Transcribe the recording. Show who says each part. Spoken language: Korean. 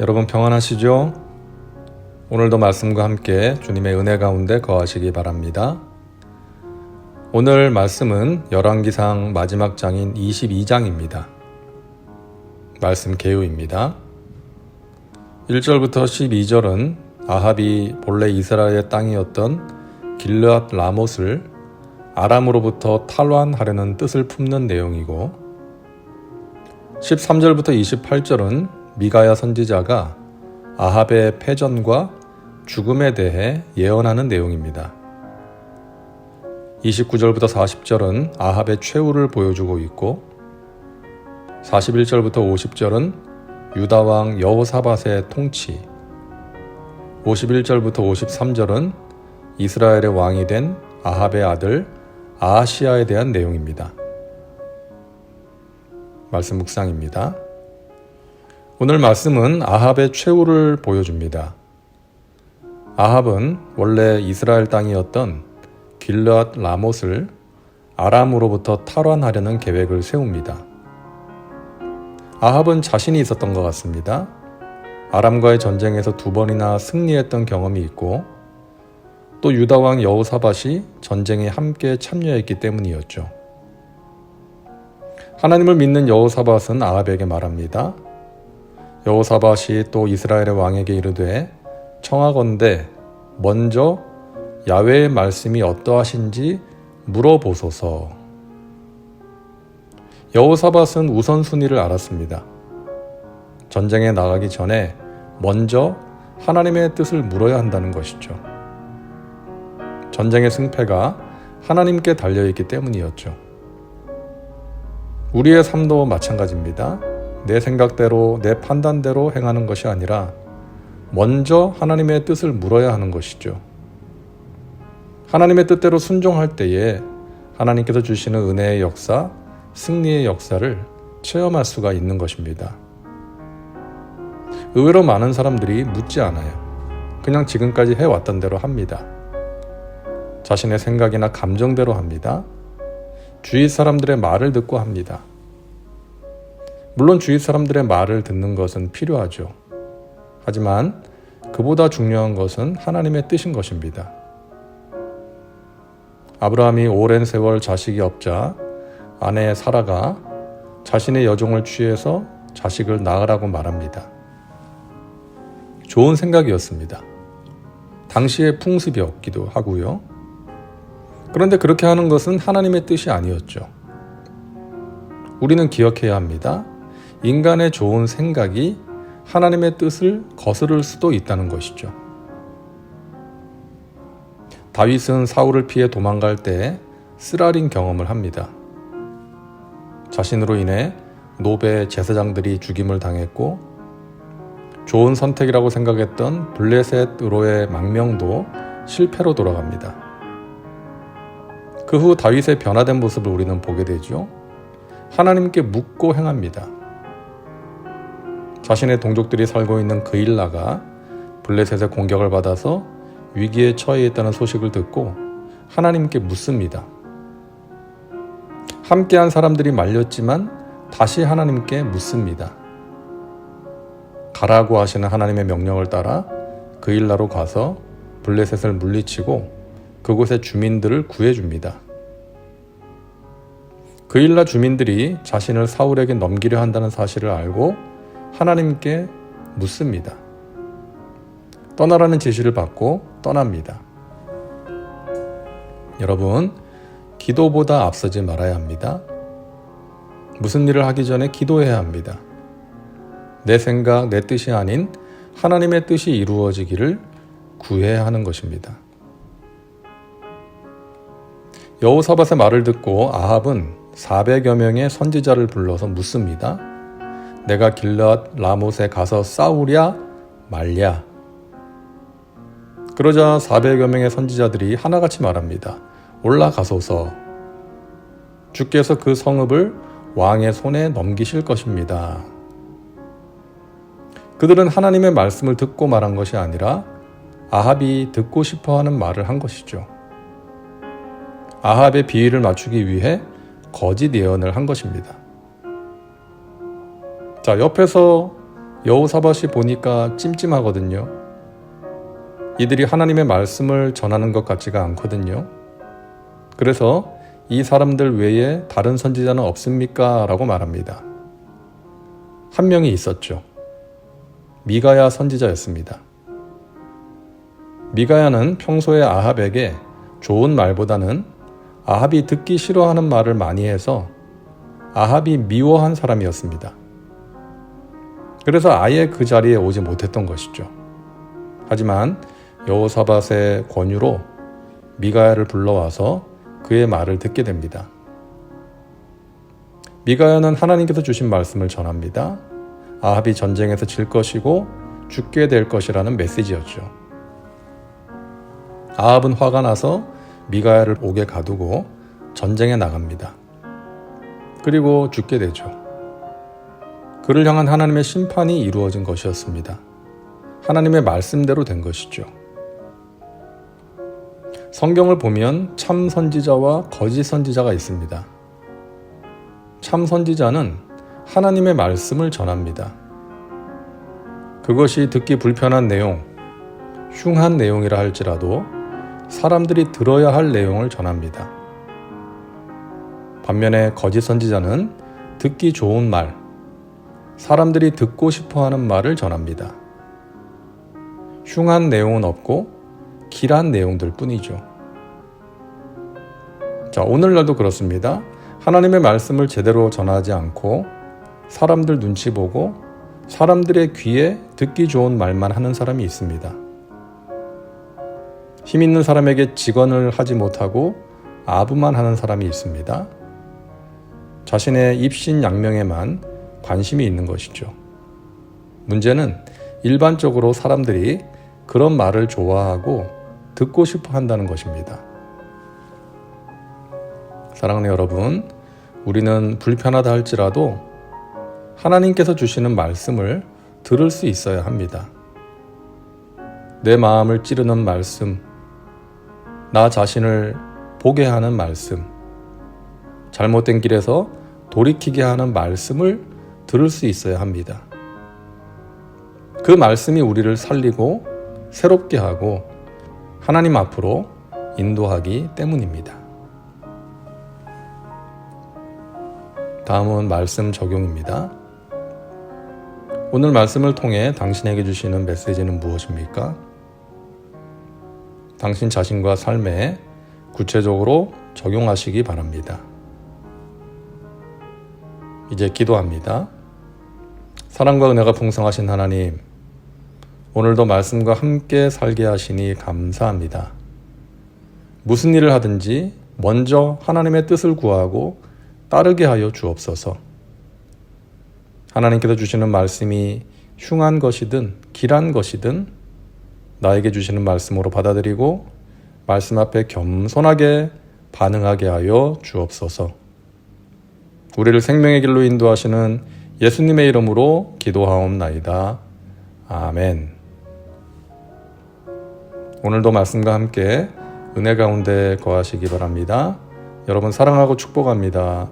Speaker 1: 여러분 평안하시죠? 오늘도 말씀과 함께 주님의 은혜 가운데 거하시기 바랍니다. 오늘 말씀은 열왕기상 마지막 장인 22장입니다. 말씀 개요입니다. 1절부터 12절은 아합이 본래 이스라엘의 땅이었던 길르앗 라못을 아람으로부터 탈환하려는 뜻을 품는 내용이고 13절부터 28절은 미가야 선지자가 아합의 패전과 죽음에 대해 예언하는 내용입니다. 29절부터 40절은 아합의 최후를 보여주고 있고 41절부터 50절은 유다 왕 여호사밧의 통치 51절부터 53절은 이스라엘의 왕이 된 아합의 아들 아하시아에 대한 내용입니다. 말씀 묵상입니다. 오늘 말씀은 아합의 최후를 보여줍니다. 아합은 원래 이스라엘 땅이었던 길르앗 라못을 아람으로부터 탈환하려는 계획을 세웁니다. 아합은 자신이 있었던 것 같습니다. 아람과의 전쟁에서 두 번이나 승리했던 경험이 있고 또 유다 왕 여호사밧이 전쟁에 함께 참여했기 때문이었죠. 하나님을 믿는 여호사밧은 아합에게 말합니다. 여호사밧이 또 이스라엘의 왕에게 이르되 청하건대 먼저 야외의 말씀이 어떠하신지 물어보소서. 여호사밧은 우선순위를 알았습니다. 전쟁에 나가기 전에 먼저 하나님의 뜻을 물어야 한다는 것이죠. 전쟁의 승패가 하나님께 달려있기 때문이었죠. 우리의 삶도 마찬가지입니다. 내 생각대로, 내 판단대로 행하는 것이 아니라 먼저 하나님의 뜻을 물어야 하는 것이죠. 하나님의 뜻대로 순종할 때에 하나님께서 주시는 은혜의 역사, 승리의 역사를 체험할 수가 있는 것입니다. 의외로 많은 사람들이 묻지 않아요. 그냥 지금까지 해왔던 대로 합니다. 자신의 생각이나 감정대로 합니다. 주위 사람들의 말을 듣고 합니다. 물론 주위 사람들의 말을 듣는 것은 필요하죠. 하지만 그보다 중요한 것은 하나님의 뜻인 것입니다. 아브라함이 오랜 세월 자식이 없자 아내 사라가 자신의 여종을 취해서 자식을 낳으라고 말합니다. 좋은 생각이었습니다. 당시의 풍습이었기도 하고요. 그런데 그렇게 하는 것은 하나님의 뜻이 아니었죠. 우리는 기억해야 합니다. 인간의 좋은 생각이 하나님의 뜻을 거스를 수도 있다는 것이죠. 다윗은 사울을 피해 도망갈 때 쓰라린 경험을 합니다. 자신으로 인해 노베 제사장들이 죽임을 당했고 좋은 선택이라고 생각했던 블레셋으로의 망명도 실패로 돌아갑니다. 그 후 다윗의 변화된 모습을 우리는 보게 되죠. 하나님께 묻고 행합니다. 자신의 동족들이 살고 있는 그일라가 블레셋의 공격을 받아서 위기에 처해 있다는 소식을 듣고 하나님께 묻습니다. 함께한 사람들이 말렸지만 다시 하나님께 묻습니다. 가라고 하시는 하나님의 명령을 따라 그일라로 가서 블레셋을 물리치고 그곳의 주민들을 구해줍니다. 그일라 주민들이 자신을 사울에게 넘기려 한다는 사실을 알고 하나님께 묻습니다. 떠나라는 지시를 받고 떠납니다. 여러분, 기도보다 앞서지 말아야 합니다. 무슨 일을 하기 전에 기도해야 합니다. 내 생각, 내 뜻이 아닌 하나님의 뜻이 이루어지기를 구해야 하는 것입니다. 여호사밧의 말을 듣고 아합은 400여 명의 선지자를 불러서 묻습니다. 내가 길앗 라못에 가서 싸우랴 말랴. 그러자 400여 명의 선지자들이 하나같이 말합니다. 올라가소서. 주께서 그 성읍을 왕의 손에 넘기실 것입니다. 그들은 하나님의 말씀을 듣고 말한 것이 아니라 아합이 듣고 싶어 하는 말을 한 것이죠. 아합의 비위를 맞추기 위해 거짓 예언을 한 것입니다. 자, 옆에서 여호사밧이 보니까 찜찜하거든요. 이들이 하나님의 말씀을 전하는 것 같지가 않거든요. 그래서 이 사람들 외에 다른 선지자는 없습니까? 라고 말합니다. 한 명이 있었죠. 미가야 선지자였습니다. 미가야는 평소에 아합에게 좋은 말보다는 아합이 듣기 싫어하는 말을 많이 해서 아합이 미워한 사람이었습니다. 그래서 아예 그 자리에 오지 못했던 것이죠. 하지만 여호사밧의 권유로 미가야를 불러와서 그의 말을 듣게 됩니다. 미가야는 하나님께서 주신 말씀을 전합니다. 아합이 전쟁에서 질 것이고 죽게 될 것이라는 메시지였죠. 아합은 화가 나서 미가야를 옥에 가두고 전쟁에 나갑니다. 그리고 죽게 되죠. 그를 향한 하나님의 심판이 이루어진 것이었습니다. 하나님의 말씀대로 된 것이죠. 성경을 보면 참 선지자와 거짓 선지자가 있습니다. 참 선지자는 하나님의 말씀을 전합니다. 그것이 듣기 불편한 내용, 흉한 내용이라 할지라도 사람들이 들어야 할 내용을 전합니다. 반면에 거짓 선지자는 듣기 좋은 말, 사람들이 듣고 싶어 하는 말을 전합니다. 흉한 내용은 없고 길한 내용들 뿐이죠. 자, 오늘날도 그렇습니다. 하나님의 말씀을 제대로 전하지 않고 사람들 눈치 보고 사람들의 귀에 듣기 좋은 말만 하는 사람이 있습니다. 힘 있는 사람에게 직언을 하지 못하고 아부만 하는 사람이 있습니다. 자신의 입신 양명에만 관심이 있는 것이죠. 문제는 일반적으로 사람들이 그런 말을 좋아하고 듣고 싶어 한다는 것입니다. 사랑하는 여러분, 우리는 불편하다 할지라도 하나님께서 주시는 말씀을 들을 수 있어야 합니다. 내 마음을 찌르는 말씀, 나 자신을 보게 하는 말씀, 잘못된 길에서 돌이키게 하는 말씀을 들을 수 있어야 합니다. 그 말씀이 우리를 살리고 새롭게 하고 하나님 앞으로 인도하기 때문입니다. 다음은 말씀 적용입니다. 오늘 말씀을 통해 당신에게 주시는 메시지는 무엇입니까? 당신 자신과 삶에 구체적으로 적용하시기 바랍니다. 이제 기도합니다. 사랑과 은혜가 풍성하신 하나님, 오늘도 말씀과 함께 살게 하시니 감사합니다. 무슨 일을 하든지 먼저 하나님의 뜻을 구하고 따르게 하여 주옵소서. 하나님께서 주시는 말씀이 흉한 것이든 길한 것이든 나에게 주시는 말씀으로 받아들이고 말씀 앞에 겸손하게 반응하게 하여 주옵소서. 우리를 생명의 길로 인도하시는 예수님의 이름으로 기도하옵나이다. 아멘. 오늘도 말씀과 함께 은혜 가운데 거하시기 바랍니다. 여러분 사랑하고 축복합니다.